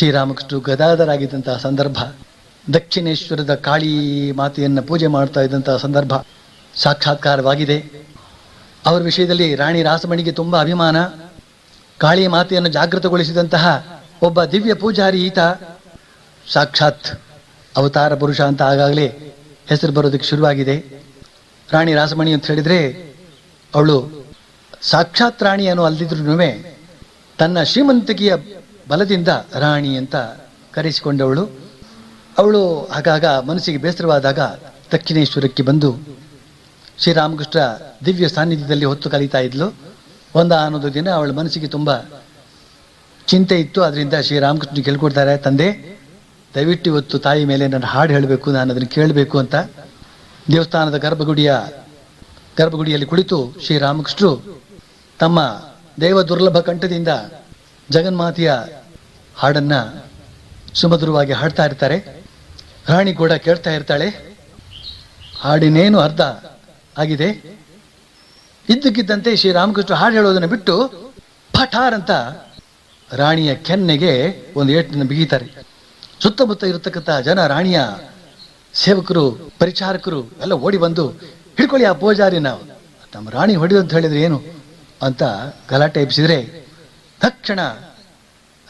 ಶ್ರೀರಾಮಕೃಷ್ಣ ಗದಾಧರಾಗಿದ್ದಂತಹ ಸಂದರ್ಭ, ದಕ್ಷಿಣೇಶ್ವರದ ಕಾಳಿ ಮಾತೆಯನ್ನು ಪೂಜೆ ಮಾಡ್ತಾ ಇದ್ದಂತಹ ಸಂದರ್ಭ ಸಾಕ್ಷಾತ್ಕಾರವಾಗಿದೆ. ಅವರ ವಿಷಯದಲ್ಲಿ ರಾಣಿ ರಾಸಮಣಿಗೆ ತುಂಬ ಅಭಿಮಾನ. ಕಾಳಿ ಮಾತೆಯನ್ನು ಜಾಗೃತಗೊಳಿಸಿದಂತಹ ಒಬ್ಬ ದಿವ್ಯ ಪೂಜಾರಿ ಈತ ಸಾಕ್ಷಾತ್ ಅವತಾರ ಪುರುಷ ಅಂತ ಆಗಾಗಲೇ ಹೆಸರು ಬರೋದಕ್ಕೆ ಶುರುವಾಗಿದೆ. ರಾಣಿ ರಾಸಮಣಿ ಅಂತ ಹೇಳಿದ್ರೆ ಅವಳು ಸಾಕ್ಷಾತ್ ರಾಣಿಯನ್ನು ಅಲ್ದಿದ್ರು ತನ್ನ ಶ್ರೀಮಂತಿಕೆಯ ಬಲದಿಂದ ರಾಣಿ ಅಂತ ಕರೆಸಿಕೊಂಡವಳು. ಅವಳು ಆಗಾಗ ಮನಸ್ಸಿಗೆ ಬೇಸರವಾದಾಗ ದಕ್ಷಿಣೇಶ್ವರಕ್ಕೆ ಬಂದು ಶ್ರೀರಾಮಕೃಷ್ಣ ದಿವ್ಯ ಸಾನ್ನಿಧ್ಯದಲ್ಲಿ ಹೊತ್ತು ಕಲಿತಾ ಇದ್ಲು. ಒಂದ ಅನ್ನೋದು ದಿನ ಅವಳ ಮನಸ್ಸಿಗೆ ತುಂಬ ಚಿಂತೆ ಇತ್ತು. ಅದರಿಂದ ಶ್ರೀರಾಮಕೃಷ್ಣ ಕೇಳ್ಕೊಡ್ತಾರೆ ತಂದೆ, ದಯವಿಟ್ಟು ಇವತ್ತು ತಾಯಿ ಮೇಲೆ ನನ್ನ ಹಾಡು ಹೇಳಬೇಕು, ನಾನು ಅದನ್ನು ಕೇಳಬೇಕು ಅಂತ. ದೇವಸ್ಥಾನದ ಗರ್ಭಗುಡಿಯ, ಗರ್ಭಗುಡಿಯಲ್ಲಿ ಕುಳಿತು ಶ್ರೀರಾಮಕೃಷ್ಣರು ತಮ್ಮ ದೇವ ದುರ್ಲಭ ಕಂಠದಿಂದ ಜಗನ್ಮಾತೆಯ ಹಾಡನ್ನ ಸುಮಧುರವಾಗಿ ಹಾಡ್ತಾ ಇರ್ತಾರೆ. ರಾಣಿ ಕೂಡ ಕೇಳ್ತಾ ಇರ್ತಾಳೆ, ಹಾಡಿನೇನು ಅರ್ಧ ಆಗಿದೆ? ಇದ್ದಕ್ಕಿದ್ದಂತೆ ಶ್ರೀರಾಮಕೃಷ್ಣ ಹಾಡು ಹೇಳೋದನ್ನು ಬಿಟ್ಟು ಪಠಾರ್ ಅಂತ ರಾಣಿಯ ಕೆನ್ನೆಗೆ ಒಂದು ಏಟನ್ನು ಬಿಗಿತಾರೆ. ಸುತ್ತಮುತ್ತ ಇರತಕ್ಕಂಥ ಜನ ರಾಣಿಯ ಸೇವಕರು, ಪರಿಚಾರಕರು ಎಲ್ಲ ಓಡಿ ಬಂದು, ಹಿಡ್ಕೊಳ್ಳಿ ಆ ಪೂಜಾರಿನ ನಮ್ಮ ರಾಣಿ ಹೊಡೆದು ಅಂತ ಹೇಳಿದ್ರೆ ಏನು ಅಂತ ಗಲಾಟೆ ಎಬ್ಬಿಸಿದ್ರೆ ತಕ್ಷಣ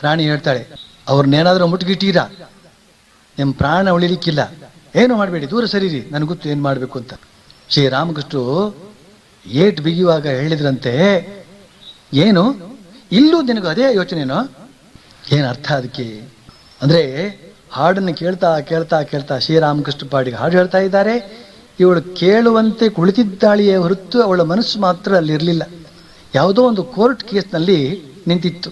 ರಾಣಿ ಹೇಳ್ತಾಳೆ, ಅವ್ರನ್ನೇನಾದ್ರೂ ಮುಟ್ಗಿಟ್ಟೀರಾ? ನಿಮ್ಮ ಪ್ರಾಣ ಉಳಿಲಿಕ್ಕಿಲ್ಲ. ಏನು ಮಾಡಬೇಡಿ, ದೂರ ಸರೀರಿ, ನನಗೆ ಗೊತ್ತು ಏನು ಮಾಡಬೇಕು ಅಂತ. ಶ್ರೀ ರಾಮಕೃಷ್ಣರು ಏಟ್ ಬಿಗಿಯುವಾಗ ಹೇಳಿದ್ರಂತೆ, ಏನು? ಇಲ್ಲೂ ನಿನಗೂ ಅದೇ ಯೋಚನೆನೋ? ಏನು ಅರ್ಥ ಅದಕ್ಕೆ? ಅಂದ್ರೆ ಹಾಡನ್ನು ಕೇಳ್ತಾ ಕೇಳ್ತಾ ಕೇಳ್ತಾ ಶ್ರೀರಾಮಕೃಷ್ಣ ಪಾಡಿಗೆ ಹಾಡು ಹೇಳ್ತಾ ಇದ್ದಾರೆ. ಇವಳು ಕೇಳುವಂತೆ ಕುಳಿತಿದ್ದಾಳೆಯೇ ಹೊರತು ಅವಳ ಮನಸ್ಸು ಮಾತ್ರ ಅಲ್ಲಿರಲಿಲ್ಲ. ಯಾವುದೋ ಒಂದು ಕೋರ್ಟ್ ಕೇಸ್ನಲ್ಲಿ ನಿಂತಿತ್ತು.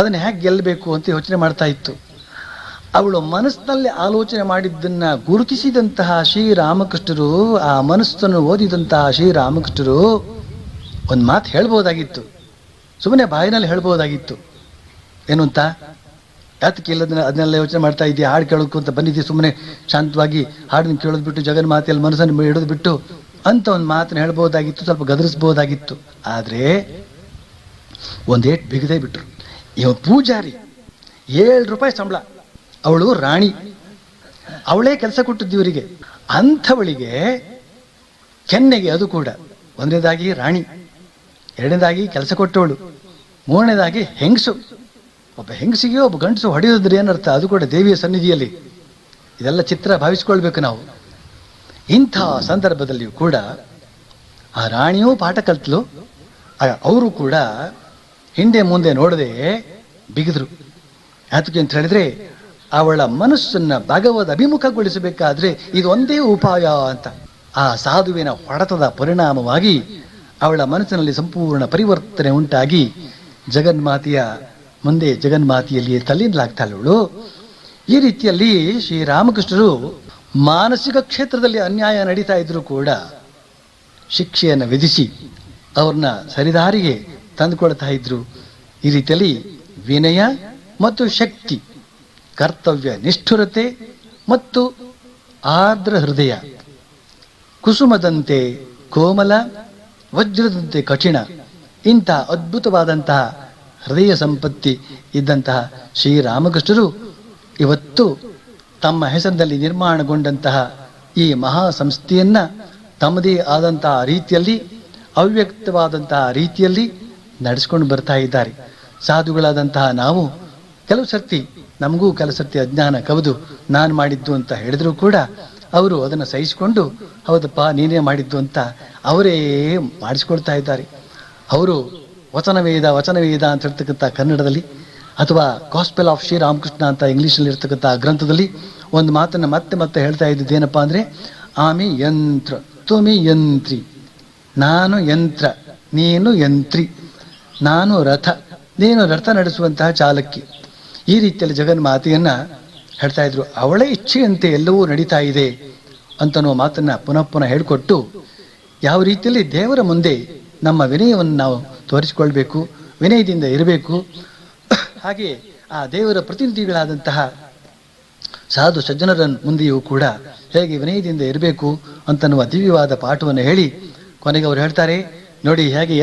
ಅದನ್ನು ಹೇಗೆ ಗೆಲ್ಲಬೇಕು ಅಂತ ಯೋಚನೆ ಮಾಡ್ತಾ ಇತ್ತು. ಅವಳು ಮನಸ್ಸಿನಲ್ಲಿ ಆಲೋಚನೆ ಮಾಡಿದ್ದನ್ನ ಗುರುತಿಸಿದಂತಹ ಶ್ರೀರಾಮಕೃಷ್ಣರು ಆ ಮನಸ್ಸನ್ನು ಓದಿದಂತಹ ಶ್ರೀರಾಮಕೃಷ್ಣರು ಒಂದು ಮಾತು ಹೇಳ್ಬೋದಾಗಿತ್ತು. ಸುಮ್ಮನೆ ಬಾಯಿನಲ್ಲಿ ಹೇಳ್ಬೋದಾಗಿತ್ತು. ಏನು ಅಂತ ಯಾತಕ್ಕೆ ಇಲ್ಲದನ್ನ ಅದನ್ನೆಲ್ಲ ಯೋಚನೆ ಮಾಡ್ತಾ ಇದ್ದೀಯ ಹಾಡು ಕೇಳೋಕ್ಕೂ ಅಂತ ಬಂದಿದ್ದೀವಿ ಸುಮ್ಮನೆ ಶಾಂತವಾಗಿ ಹಾಡನ್ನು ಕೇಳೋದು ಬಿಟ್ಟು ಜಗನ್ ಮಾತೆಯಲ್ಲಿ ಮನಸ್ಸನ್ನು ಹಿಡಿದು ಬಿಟ್ಟು ಅಂತ ಒಂದು ಮಾತನ್ನ ಹೇಳ್ಬೋದಾಗಿತ್ತು, ಸ್ವಲ್ಪ ಗದರಿಸ್ಬೋದಾಗಿತ್ತು. ಆದರೆ ಒಂದೇಟ್ ಬಿಗದೇ ಬಿಟ್ರು. ಇವ ಪೂಜಾರಿ, ಏಳು ರೂಪಾಯಿ ಸಂಬಳ. ಅವಳು ರಾಣಿ. ಅವಳೇ ಕೆಲಸ ಕೊಟ್ಟಿದ್ದು ಇವರಿಗೆ. ಅಂಥವಳಿಗೆ ಕೆನ್ನೆಗೆ ಅದು ಕೂಡ. ಒಂದನೇದಾಗಿ ರಾಣಿ, ಎರಡನೇದಾಗಿ ಕೆಲಸ ಕೊಟ್ಟವಳು, ಮೂರನೇದಾಗಿ ಹೆಂಗಸು. ಒಬ್ಬ ಹೆಂಗಸಿಗೆ ಒಬ್ಬ ಗಂಡಸು ಹೊಡೆಯೋದ್ರೆ ಏನರ್ಥ? ಅದು ಕೂಡ ದೇವಿಯ ಸನ್ನಿಧಿಯಲ್ಲಿ. ಇದೆಲ್ಲ ಚಿತ್ರ ಭಾವಿಸ್ಕೊಳ್ಬೇಕು ನಾವು. ಇಂಥ ಸಂದರ್ಭದಲ್ಲಿಯೂ ಕೂಡ ಆ ರಾಣಿಯೂ ಪಾಠ ಕಲ್ತಲು ಅವರು ಕೂಡ ಹಿಂದೆ ಮುಂದೆ ನೋಡದೆ ಬಿಗಿದ್ರು. ಯಾತಕ್ಕೆ ಅಂತ ಹೇಳಿದ್ರೆ, ಅವಳ ಮನಸ್ಸನ್ನ ಭಗವದ್ ಅಭಿಮುಖಗೊಳಿಸಬೇಕಾದ್ರೆ ಇದೊಂದೇ ಉಪಾಯ ಅಂತ. ಆ ಸಾಧುವಿನ ಹೊಡೆತದ ಪರಿಣಾಮವಾಗಿ ಅವಳ ಮನಸ್ಸಿನಲ್ಲಿ ಸಂಪೂರ್ಣ ಪರಿವರ್ತನೆ ಉಂಟಾಗಿ ಜಗನ್ಮಾತೆಯ ಮುಂದೆ ಜಗನ್ಮಾತೆಯಲ್ಲಿ ತಲ್ಲಿಂದಲಾಗ್ತಾಳವಳು ಈ ರೀತಿಯಲ್ಲಿ ಶ್ರೀರಾಮಕೃಷ್ಣರು ಮಾನಸಿಕ ಕ್ಷೇತ್ರದಲ್ಲಿ ಅನ್ಯಾಯ ನಡೀತಾ ಇದ್ರು ಕೂಡ ಶಿಕ್ಷೆಯನ್ನು ವಿಧಿಸಿ ಅವ್ರನ್ನ ಸರಿದಾರಿಗೆ ತಂದುಕೊಳ್ತಾ ಇದ್ರು ಈ ರೀತಿಯಲ್ಲಿ ವಿನಯ ಮತ್ತು ಶಕ್ತಿ, ಕರ್ತವ್ಯ, ನಿಷ್ಠುರತೆ ಮತ್ತು ಆರ್ದ್ರ ಹೃದಯ, ಕುಸುಮದಂತೆ ಕೋಮಲ, ವಜ್ರದಂತೆ ಕಠಿಣ ಇಂತಹ ಅದ್ಭುತವಾದಂತಹ ಹೃದಯ ಸಂಪತ್ತಿ ಇದ್ದಂತಹ ಶ್ರೀರಾಮಕೃಷ್ಣರು ಇವತ್ತು ತಮ್ಮ ಹೆಸರಿನಲ್ಲಿ ನಿರ್ಮಾಣಗೊಂಡಂತಹ ಈ ಮಹಾ ಸಂಸ್ಥೆಯನ್ನ ತಮ್ಮದೇ ಆದಂತಹ ರೀತಿಯಲ್ಲಿ, ಅವ್ಯಕ್ತವಾದಂತಹ ರೀತಿಯಲ್ಲಿ ನಡೆಸ್ಕೊಂಡು ಬರ್ತಾ ಇದ್ದಾರೆ. ಸಾಧುಗಳಾದಂತಹ ನಾವು, ಕೆಲವು ಸರ್ತಿ ನಮಗೂ ಕೆಲವು ಸರ್ತಿ ಅಜ್ಞಾನ ಕವಿದು ನಾನು ಮಾಡಿದ್ದು ಅಂತ ಹೇಳಿದ್ರು ಕೂಡ ಅವರು ಅದನ್ನು ಸಹಿಸಿಕೊಂಡು, ಹೌದಪ್ಪ, ನೀನೇ ಮಾಡಿದ್ದು ಅಂತ ಅವರೇ ಮಾಡಿಸ್ಕೊಳ್ತಾ ಇದ್ದಾರೆ. ಅವರು ವಚನವೇದ ವಚನವೇದ ಅಂತ ಹೇಳ್ತಕ್ಕಂಥ ಕನ್ನಡದಲ್ಲಿ ಅಥವಾ ಕಾಸ್ಪೆಲ್ ಆಫ್ ಶ್ರೀರಾಮಕೃಷ್ಣ ಅಂತ ಇಂಗ್ಲೀಷಲ್ಲಿ ಇರ್ತಕ್ಕಂಥ ಗ್ರಂಥದಲ್ಲಿ ಒಂದು ಮಾತನ್ನು ಮತ್ತೆ ಮತ್ತೆ ಹೇಳ್ತಾ ಇದ್ದಿದ್ದು ಏನಪ್ಪ ಅಂದರೆ, ಆಮಿ ಯಂತ್ರ, ತುಮಿ ಯಂತ್ರಿ, ನಾನು ಯಂತ್ರ, ನೀನು ಯಂತ್ರಿ. ನಾನು ರಥ, ನೀನು ರಥ ನಡೆಸುವಂತಹ ಚಾಲಕಿ. ಈ ರೀತಿಯಲ್ಲಿ ಜಗನ್ಮಾತೆಯನ್ನ ಹೇಳ್ತಾ ಇದ್ರು, ಅವಳ ಇಚ್ಛೆಯಂತೆ ಎಲ್ಲವೂ ನಡೀತಾ ಇದೆ ಅಂತನೋ ಮಾತನ್ನ ಪುನಃ ಪುನಃ ಹೇಳಿಕೊಟ್ಟು, ಯಾವ ರೀತಿಯಲ್ಲಿ ದೇವರ ಮುಂದೆ ನಮ್ಮ ವಿನಯವನ್ನು ನಾವು ತೋರಿಸಿಕೊಳ್ಬೇಕು, ವಿನಯದಿಂದ ಇರಬೇಕು. ಹಾಗೆ ಆ ದೇವರ ಪ್ರತಿನಿಧಿಗಳಾದಂತಹ ಸಾಧು ಸಜ್ಜನರ ಮುಂದೆಯೂ ಕೂಡ ಹೇಗೆ ವಿನಯದಿಂದ ಇರಬೇಕು ಅಂತನ್ನುವ ದಿವ್ಯವಾದ ಪಾಠವನ್ನು ಹೇಳಿ ಕೊನೆಗೆ ಅವರು ಹೇಳ್ತಾರೆ, ನೋಡಿ, ಹೇಗೆ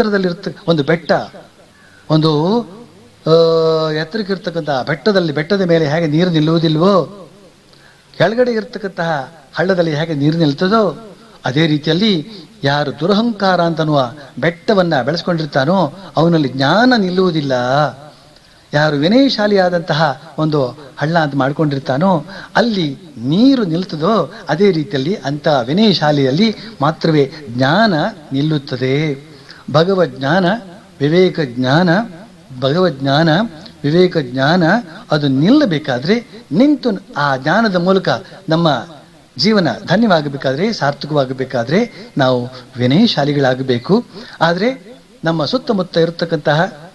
ಎತ್ತರದಲ್ಲಿರ್ತ ಒಂದು ಬೆಟ್ಟ. ಒಂದು ಎತ್ತರಕ್ಕಿರ್ತಕ್ಕಂತಹ ಬೆಟ್ಟದಲ್ಲಿ, ಬೆಟ್ಟದ ಮೇಲೆ ಹೇಗೆ ನೀರು ನಿಲ್ಲುವುದಿಲ್ವೋ, ಕೆಳಗಡೆ ಇರ್ತಕ್ಕಂತಹ ಹಳ್ಳದಲ್ಲಿ ಹೇಗೆ ನೀರು ನಿಲ್ತದೋ, ಅದೇ ರೀತಿಯಲ್ಲಿ ಯಾರು ದುರಹಂಕಾರ ಅಂತನ್ನುವ ಬೆಟ್ಟವನ್ನ ಬೆಳೆಸ್ಕೊಂಡಿರ್ತಾನೋ, ಅವನಲ್ಲಿ ಜ್ಞಾನ ನಿಲ್ಲುವುದಿಲ್ಲ. ಯಾರು ವಿನಯಶಾಲಿಯಾದಂತಹ ಒಂದು ಹಳ್ಳ ಅಂತ ಮಾಡ್ಕೊಂಡಿರ್ತಾನೋ, ಅಲ್ಲಿ ನೀರು ನಿಲ್ತದೋ, ಅದೇ ರೀತಿಯಲ್ಲಿ ಅಂತ ವಿನಯಶಾಲಿಯಲ್ಲಿ ಮಾತ್ರವೇ ಜ್ಞಾನ ನಿಲ್ಲುತ್ತದೆ. ಭಗವದ್ ಜ್ಞಾನ ವಿವೇಕ ಜ್ಞಾನ ಭಗವಜ್ಞಾನ ವಿವೇಕ ಜ್ಞಾನ ಅದು ನಿಲ್ಲಬೇಕಾದ್ರೆ ನಿಂತು ಆ ಜ್ಞಾನದ ಮೂಲಕ ನಮ್ಮ ಜೀವನ ಧನ್ಯವಾಗಬೇಕಾದ್ರೆ, ಸಾರ್ಥಕವಾಗಬೇಕಾದ್ರೆ ನಾವು ವಿನಯಶಾಲಿಗಳಾಗಬೇಕು. ಆದರೆ ನಮ್ಮ ಸುತ್ತಮುತ್ತ ಇರತಕ್ಕಂತಹ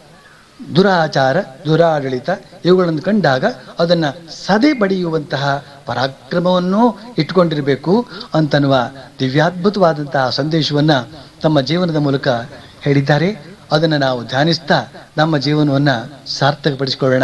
ದುರಾಚಾರ, ದುರಾಡಳಿತ ಇವುಗಳನ್ನು ಕಂಡಾಗ ಅದನ್ನು ಸದೆ ಬಡಿಯುವಂತಹ ಪರಾಕ್ರಮವನ್ನು ಇಟ್ಕೊಂಡಿರಬೇಕು ಅಂತನ್ನುವ ದಿವ್ಯಾದ್ಭುತವಾದಂತಹ ಸಂದೇಶವನ್ನು ತಮ್ಮ ಜೀವನದ ಮೂಲಕ ಹೇಳಿದ್ದಾರೆ. ಅದನ್ನು ನಾವು ಧ್ಯಾನಿಸ್ತಾ ನಮ್ಮ ಜೀವನವನ್ನ ಸಾರ್ಥಕಪಡಿಸಿಕೊಳ್ಳೋಣ.